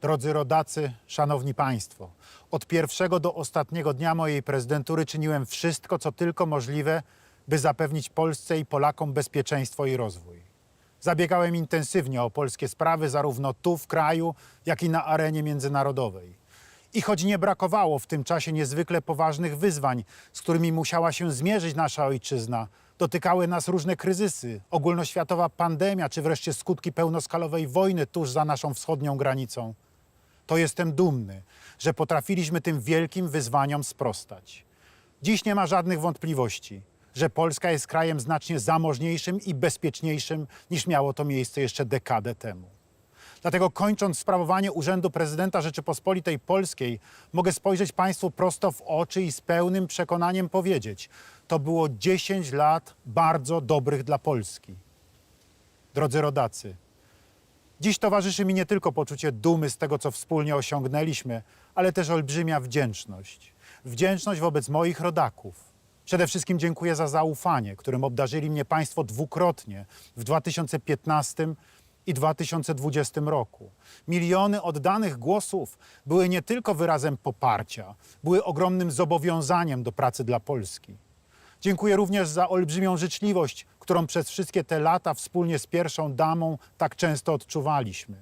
Drodzy rodacy, szanowni państwo, od pierwszego do ostatniego dnia mojej prezydentury czyniłem wszystko, co tylko możliwe, by zapewnić Polsce i Polakom bezpieczeństwo i rozwój. Zabiegałem intensywnie o polskie sprawy, zarówno tu w kraju, jak i na arenie międzynarodowej. I choć nie brakowało w tym czasie niezwykle poważnych wyzwań, z którymi musiała się zmierzyć nasza ojczyzna, dotykały nas różne kryzysy, ogólnoświatowa pandemia, czy wreszcie skutki pełnoskalowej wojny tuż za naszą wschodnią granicą, to jestem dumny, że potrafiliśmy tym wielkim wyzwaniom sprostać. Dziś nie ma żadnych wątpliwości, że Polska jest krajem znacznie zamożniejszym i bezpieczniejszym niż miało to miejsce jeszcze dekadę temu. Dlatego kończąc sprawowanie Urzędu Prezydenta Rzeczypospolitej Polskiej, mogę spojrzeć Państwu prosto w oczy i z pełnym przekonaniem powiedzieć: to było 10 lat bardzo dobrych dla Polski. Drodzy rodacy, dziś towarzyszy mi nie tylko poczucie dumy z tego, co wspólnie osiągnęliśmy, ale też olbrzymia wdzięczność. Wdzięczność wobec moich rodaków. Przede wszystkim dziękuję za zaufanie, którym obdarzyli mnie Państwo dwukrotnie w 2015 i 2020 roku. Miliony oddanych głosów były nie tylko wyrazem poparcia, były ogromnym zobowiązaniem do pracy dla Polski. Dziękuję również za olbrzymią życzliwość, którą przez wszystkie te lata wspólnie z pierwszą damą tak często odczuwaliśmy.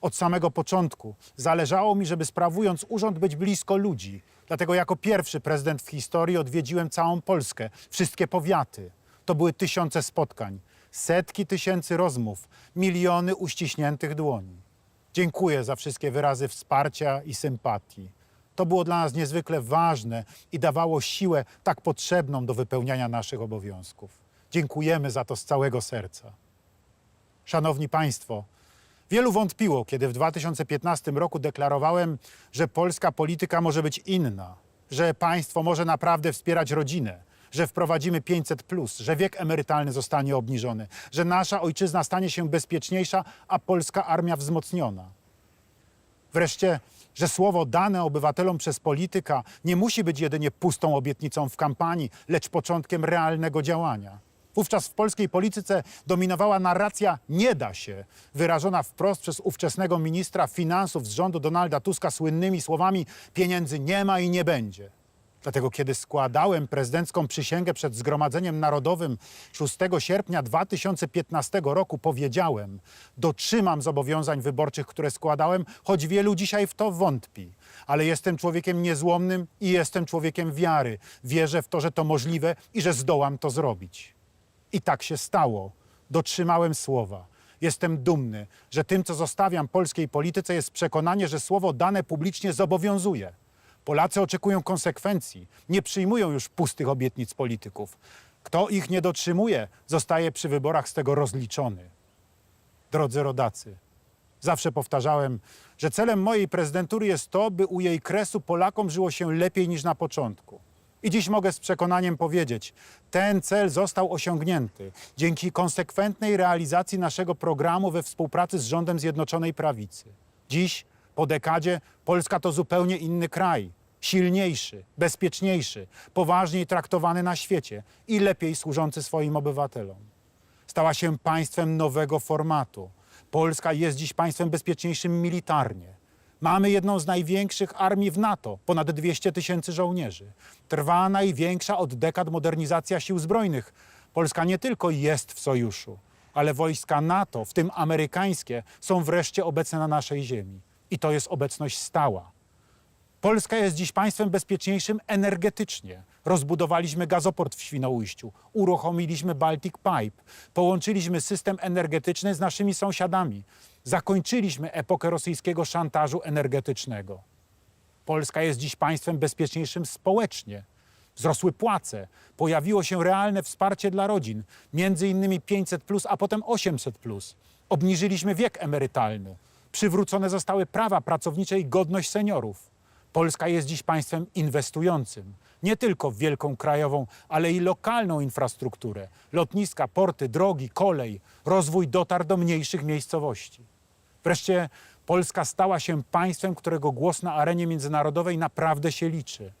Od samego początku zależało mi, żeby sprawując urząd być blisko ludzi. Dlatego jako pierwszy prezydent w historii odwiedziłem całą Polskę, wszystkie powiaty. To były tysiące spotkań, setki tysięcy rozmów, miliony uściśniętych dłoni. Dziękuję za wszystkie wyrazy wsparcia i sympatii. To było dla nas niezwykle ważne i dawało siłę tak potrzebną do wypełniania naszych obowiązków. Dziękujemy za to z całego serca. Szanowni Państwo, wielu wątpiło, kiedy w 2015 roku deklarowałem, że polska polityka może być inna, że państwo może naprawdę wspierać rodzinę, że wprowadzimy 500, że wiek emerytalny zostanie obniżony, że nasza ojczyzna stanie się bezpieczniejsza, a polska armia wzmocniona. Wreszcie, że słowo dane obywatelom przez polityka nie musi być jedynie pustą obietnicą w kampanii, lecz początkiem realnego działania. Wówczas w polskiej polityce dominowała narracja nie da się, wyrażona wprost przez ówczesnego ministra finansów z rządu Donalda Tuska słynnymi słowami pieniędzy nie ma i nie będzie. Dlatego kiedy składałem prezydencką przysięgę przed Zgromadzeniem Narodowym 6 sierpnia 2015 roku, powiedziałem: Dotrzymam zobowiązań wyborczych, które składałem, choć wielu dzisiaj w to wątpi. Ale jestem człowiekiem niezłomnym i jestem człowiekiem wiary. Wierzę w to, że to możliwe i że zdołam to zrobić. I tak się stało. Dotrzymałem słowa. Jestem dumny, że tym, co zostawiam polskiej polityce, jest przekonanie, że słowo dane publicznie zobowiązuje. Polacy oczekują konsekwencji, nie przyjmują już pustych obietnic polityków. Kto ich nie dotrzymuje, zostaje przy wyborach z tego rozliczony. Drodzy rodacy, zawsze powtarzałem, że celem mojej prezydentury jest to, by u jej kresu Polakom żyło się lepiej niż na początku. I dziś mogę z przekonaniem powiedzieć, ten cel został osiągnięty dzięki konsekwentnej realizacji naszego programu we współpracy z rządem Zjednoczonej Prawicy. Dziś, po dekadzie, Polska to zupełnie inny kraj. Silniejszy, bezpieczniejszy, poważniej traktowany na świecie i lepiej służący swoim obywatelom. Stała się państwem nowego formatu. Polska jest dziś państwem bezpieczniejszym militarnie. Mamy jedną z największych armii w NATO, ponad 200 tysięcy żołnierzy. Trwa największa od dekad modernizacja sił zbrojnych. Polska nie tylko jest w sojuszu, ale wojska NATO, w tym amerykańskie, są wreszcie obecne na naszej ziemi. I to jest obecność stała. Polska jest dziś państwem bezpieczniejszym energetycznie. Rozbudowaliśmy gazoport w Świnoujściu, uruchomiliśmy Baltic Pipe, połączyliśmy system energetyczny z naszymi sąsiadami, zakończyliśmy epokę rosyjskiego szantażu energetycznego. Polska jest dziś państwem bezpieczniejszym społecznie. Wzrosły płace, pojawiło się realne wsparcie dla rodzin, między innymi 500, a potem 800. Obniżyliśmy wiek emerytalny, przywrócone zostały prawa pracownicze i godność seniorów. Polska jest dziś państwem inwestującym, nie tylko w wielką krajową, ale i lokalną infrastrukturę, lotniska, porty, drogi, kolej. Rozwój dotarł do mniejszych miejscowości. Wreszcie Polska stała się państwem, którego głos na arenie międzynarodowej naprawdę się liczy.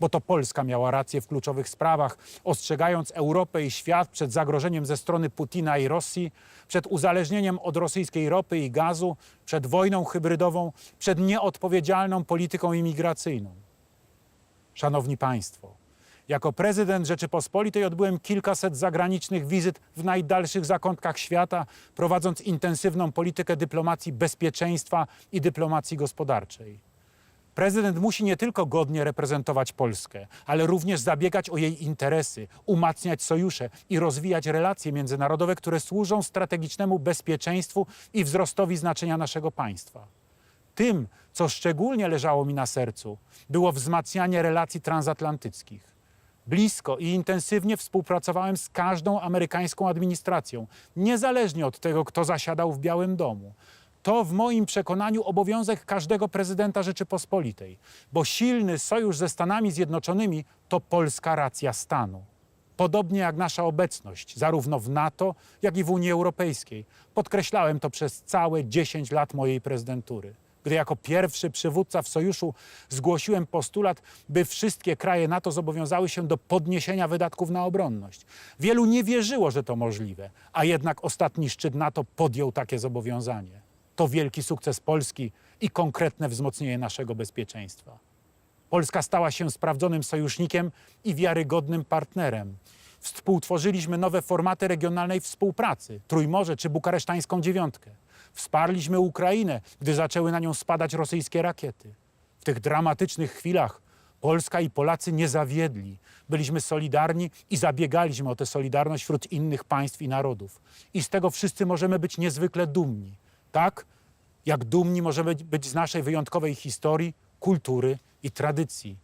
bo to Polska miała rację w kluczowych sprawach, ostrzegając Europę i świat przed zagrożeniem ze strony Putina i Rosji, przed uzależnieniem od rosyjskiej ropy i gazu, przed wojną hybrydową, przed nieodpowiedzialną polityką imigracyjną. Szanowni Państwo, jako prezydent Rzeczypospolitej odbyłem kilkaset zagranicznych wizyt w najdalszych zakątkach świata, prowadząc intensywną politykę dyplomacji bezpieczeństwa i dyplomacji gospodarczej. Prezydent musi nie tylko godnie reprezentować Polskę, ale również zabiegać o jej interesy, umacniać sojusze i rozwijać relacje międzynarodowe, które służą strategicznemu bezpieczeństwu i wzrostowi znaczenia naszego państwa. Tym, co szczególnie leżało mi na sercu, było wzmacnianie relacji transatlantyckich. Blisko i intensywnie współpracowałem z każdą amerykańską administracją, niezależnie od tego, kto zasiadał w Białym Domu. To w moim przekonaniu obowiązek każdego prezydenta Rzeczypospolitej, bo silny sojusz ze Stanami Zjednoczonymi to polska racja stanu. Podobnie jak nasza obecność, zarówno w NATO, jak i w Unii Europejskiej. Podkreślałem to przez całe 10 lat mojej prezydentury gdy jako pierwszy przywódca w sojuszu zgłosiłem postulat, by wszystkie kraje NATO zobowiązały się do podniesienia wydatków na obronność. Wielu nie wierzyło, że to możliwe, a jednak ostatni szczyt NATO podjął takie zobowiązanie. To wielki sukces Polski i konkretne wzmocnienie naszego bezpieczeństwa. Polska stała się sprawdzonym sojusznikiem i wiarygodnym partnerem. Współtworzyliśmy nowe formaty regionalnej współpracy Trójmorze czy Bukaresztańską Dziewiątkę. Wsparliśmy Ukrainę, gdy zaczęły na nią spadać rosyjskie rakiety. W tych dramatycznych chwilach Polska i Polacy nie zawiedli. Byliśmy solidarni i zabiegaliśmy o tę solidarność wśród innych państw i narodów. I z tego wszyscy możemy być niezwykle dumni. Tak jak dumni możemy być z naszej wyjątkowej historii, kultury i tradycji.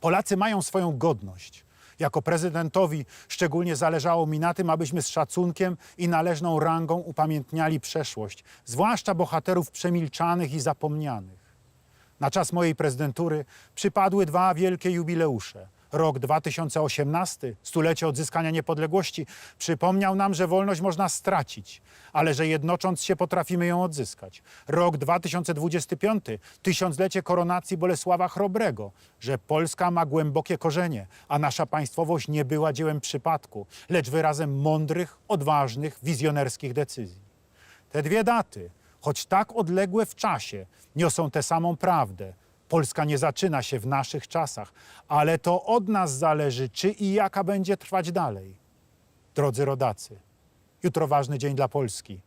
Polacy mają swoją godność. Jako prezydentowi szczególnie zależało mi na tym, abyśmy z szacunkiem i należną rangą upamiętniali przeszłość, zwłaszcza bohaterów przemilczanych i zapomnianych. Na czas mojej prezydentury przypadły dwa wielkie jubileusze. Rok 2018, stulecie odzyskania niepodległości, przypomniał nam, że wolność można stracić, ale że jednocząc się potrafimy ją odzyskać. Rok 2025, tysiąclecie koronacji Bolesława Chrobrego, że Polska ma głębokie korzenie, a nasza państwowość nie była dziełem przypadku, lecz wyrazem mądrych, odważnych, wizjonerskich decyzji. Te dwie daty, choć tak odległe w czasie, niosą tę samą prawdę. Polska nie zaczyna się w naszych czasach, ale to od nas zależy, czy i jaka będzie trwać dalej. Drodzy rodacy, jutro ważny dzień dla Polski.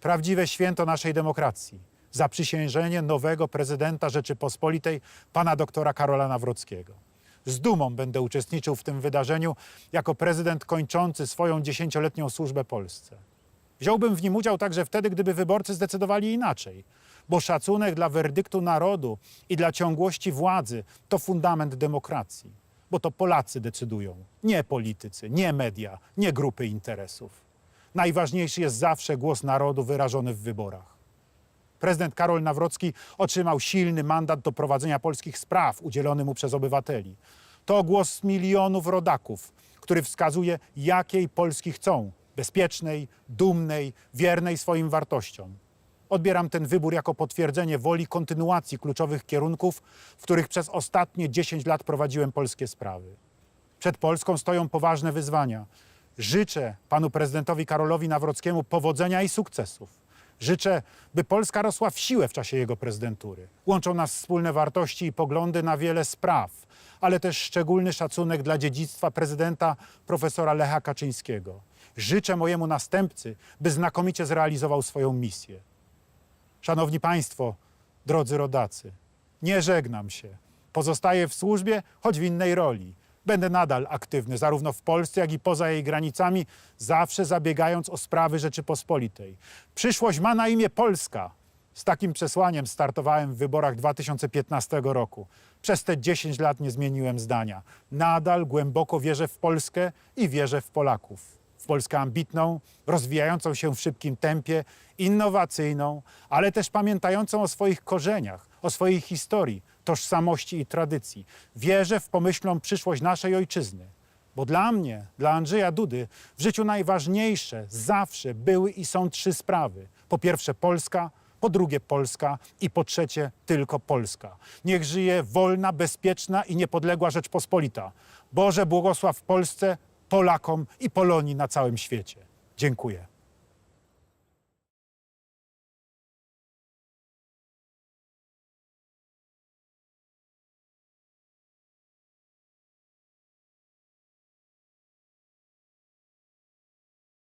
Prawdziwe święto naszej demokracji. Zaprzysiężenie nowego prezydenta Rzeczypospolitej, pana doktora Karola Nawrockiego. Z dumą będę uczestniczył w tym wydarzeniu jako prezydent kończący swoją dziesięcioletnią służbę Polsce. Wziąłbym w nim udział także wtedy, gdyby wyborcy zdecydowali inaczej, bo szacunek dla werdyktu narodu i dla ciągłości władzy to fundament demokracji, bo to Polacy decydują, nie politycy, nie media, nie grupy interesów. Najważniejszy jest zawsze głos narodu wyrażony w wyborach. Prezydent Karol Nawrocki otrzymał silny mandat do prowadzenia polskich spraw udzielony mu przez obywateli. To głos milionów rodaków, który wskazuje, jakiej Polski chcą bezpiecznej, dumnej, wiernej swoim wartościom. Odbieram ten wybór jako potwierdzenie woli kontynuacji kluczowych kierunków, w których przez ostatnie 10 lat prowadziłem polskie sprawy. Przed Polską stoją poważne wyzwania. Życzę panu prezydentowi Karolowi Nawrockiemu powodzenia i sukcesów. Życzę, by Polska rosła w siłę w czasie jego prezydentury. Łączą nas wspólne wartości i poglądy na wiele spraw, ale też szczególny szacunek dla dziedzictwa prezydenta profesora Lecha Kaczyńskiego. Życzę mojemu następcy, by znakomicie zrealizował swoją misję. Szanowni Państwo, drodzy rodacy, nie żegnam się. Pozostaję w służbie, choć w innej roli. Będę nadal aktywny, zarówno w Polsce, jak i poza jej granicami, zawsze zabiegając o sprawy Rzeczypospolitej. Przyszłość ma na imię Polska. Z takim przesłaniem startowałem w wyborach 2015 roku. Przez te 10 lat nie zmieniłem zdania. Nadal głęboko wierzę w Polskę i wierzę w Polaków w Polskę ambitną, rozwijającą się w szybkim tempie, innowacyjną, ale też pamiętającą o swoich korzeniach, o swojej historii, tożsamości i tradycji. Wierzę w pomyślną przyszłość naszej ojczyzny. Bo dla mnie, dla Andrzeja Dudy, w życiu najważniejsze zawsze były i są trzy sprawy. Po pierwsze Polska, po drugie Polska i po trzecie tylko Polska. Niech żyje wolna, bezpieczna i niepodległa Rzeczpospolita. Boże błogosław Polsce, Polakom i Polonii na całym świecie. Dziękuję.